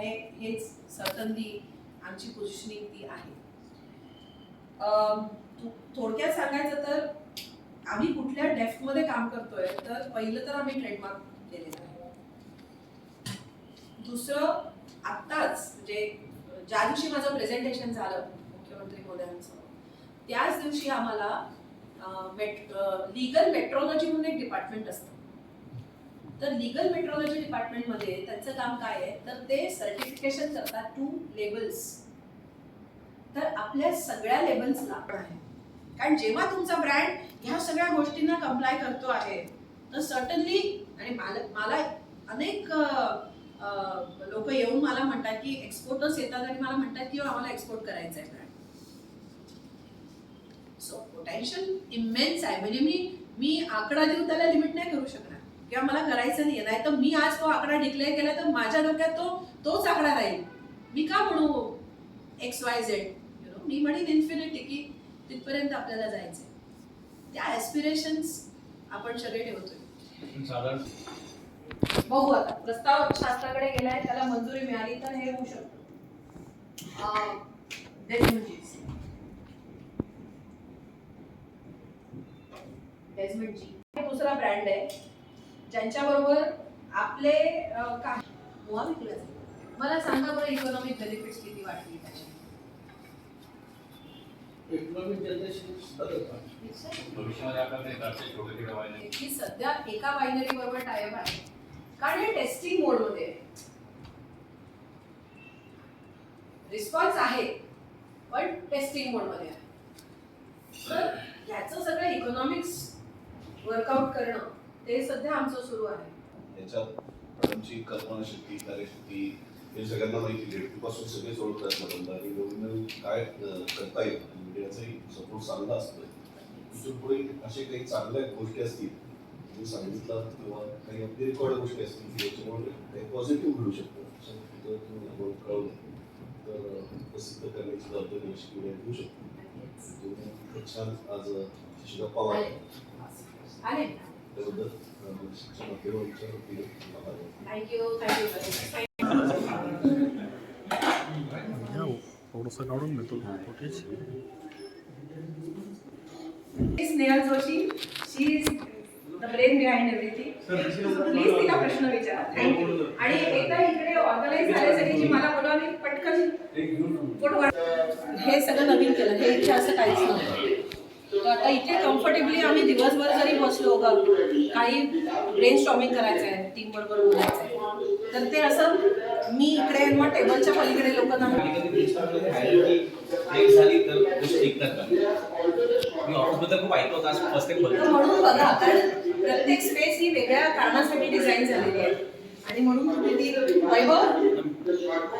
हे हेच सर्टनली आमची पोझिशनिंग ती आहे. थोडक्यात सांगायचं तर आम्ही कुठल्या डेफ्टमध्ये काम करतोय तर पहिलं तर आम्ही ट्रेडमार्क केलेलं आहे. दुसरं आत्ताच म्हणजे ज्या दिवशी माझं प्रेझेंटेशन झालं मुख्यमंत्री महोदयांचं त्याच दिवशी आम्हाला मेट लिगल मेट्रोलॉजी म्हणून एक डिपार्टमेंट असतं. तर लिगल मेट्रोलॉजी डिपार्टमेंटमध्ये त्यांचं काम काय आहे? तर ते सर्टिफिकेशन करतात टू लेबल्स तर आपल्या सगळ्या लेबल्सला आपण आहे कारण जेव्हा तुमचा ब्रँड ह्या सगळ्या गोष्टींना कम्प्लाय करतो आहे तर सर्टनली आणि मला मला अनेक लोक येऊन मला म्हणतात की एक्सपोर्टर्स येतात आणि मला म्हणतात की आम्हाला एक्सपोर्ट करायचं आहे ब्रँड सो पोटेन्शियल इमेन्स आहे. म्हणजे मी मी आकडा देऊन त्याला लिमिट नाही करू शकणार. किंवा मला करायचं नाही नाही तर मी आज तो आकडा डिक्लेअर केला तर माझ्या डोक्यात तो तोच आकडा राहील. मी का म्हणू X Y Z you know मी म्हणेन इन्फिनिटी की तिथपर्यंत आपल्याला जायचंय. त्या ॲस्पिरेशन्स आपण सगळे ठेवतोय. साधारण बघू आता. प्रस्ताव शासनाकडे गेलाय त्याला मंजुरी मिळाली तर हे होऊ शकतं. अं, डेझमेंटजीस. डेझमेंटजी हे दुसरा ब्रँड आहे. ज्यांच्याबरोबर आपले काही मुवा विकले जाते. मला सांगा बरं इकॉनॉमिक बेनिफिट्स किती वाटली त्याची? सध्या एका वायनरी बरोबर टायप आहे. कारण हे टेस्टिंग मोडमध्ये रिस्पॉन्स आहे पण टेस्टिंग मोडमध्ये आहे. तर ह्याचं सगळं इकॉनॉमिक्स वर्कआउट करणं ते सध्या आमचं सुरू आहे. याच्यात मॅडमची कल्पनाशक्ती कार्यशक्ती हे सगळ्यांना माहिती पासून सगळेच ओळखतात मॅडमला आणि नवीन काय करता येईल मीडियाचाही सपोर्ट चांगला असतो इथून पुढे असे काही चांगल्या गोष्टी असतील तुम्ही सांगितलं किंवा काही अगदी रेकॉर्ड गोष्टी असतील की याच्यामुळे काही पॉझिटिव्ह घडू शकतं. कळवलं तर प्रसिद्ध करण्याची जबाबदारी अशी मीडिया घेऊ शकतो. छान आज गप्पा मारल्या आले थोडंसं काढून घेतो footage Snehal Joshi she is the brain behind everything please तिला प्रश्न विचारा आणि एकदा इकडे ऑर्गनाईज झाल्यासाठी जी मला बोलावली पटकन फोटो हे सगळं नवीन केलं. हे इथे असं काहीच नव्हतं. आता इथे कम्फर्टेबली आम्ही दिवसभर जरी बसलो का काही ब्रेन स्टॉमिंग करायचं आहे टीम बरोबर बोलायचं आहे तर ते असं मी इकडे मग टेबलच्या पलीकडे लोक म्हणून बघा कारण प्रत्येक स्पेस ही वेगळ्या कारणासाठी डिझाईन झालेली आहे. आणि म्हणून तुम्ही ती वैभव?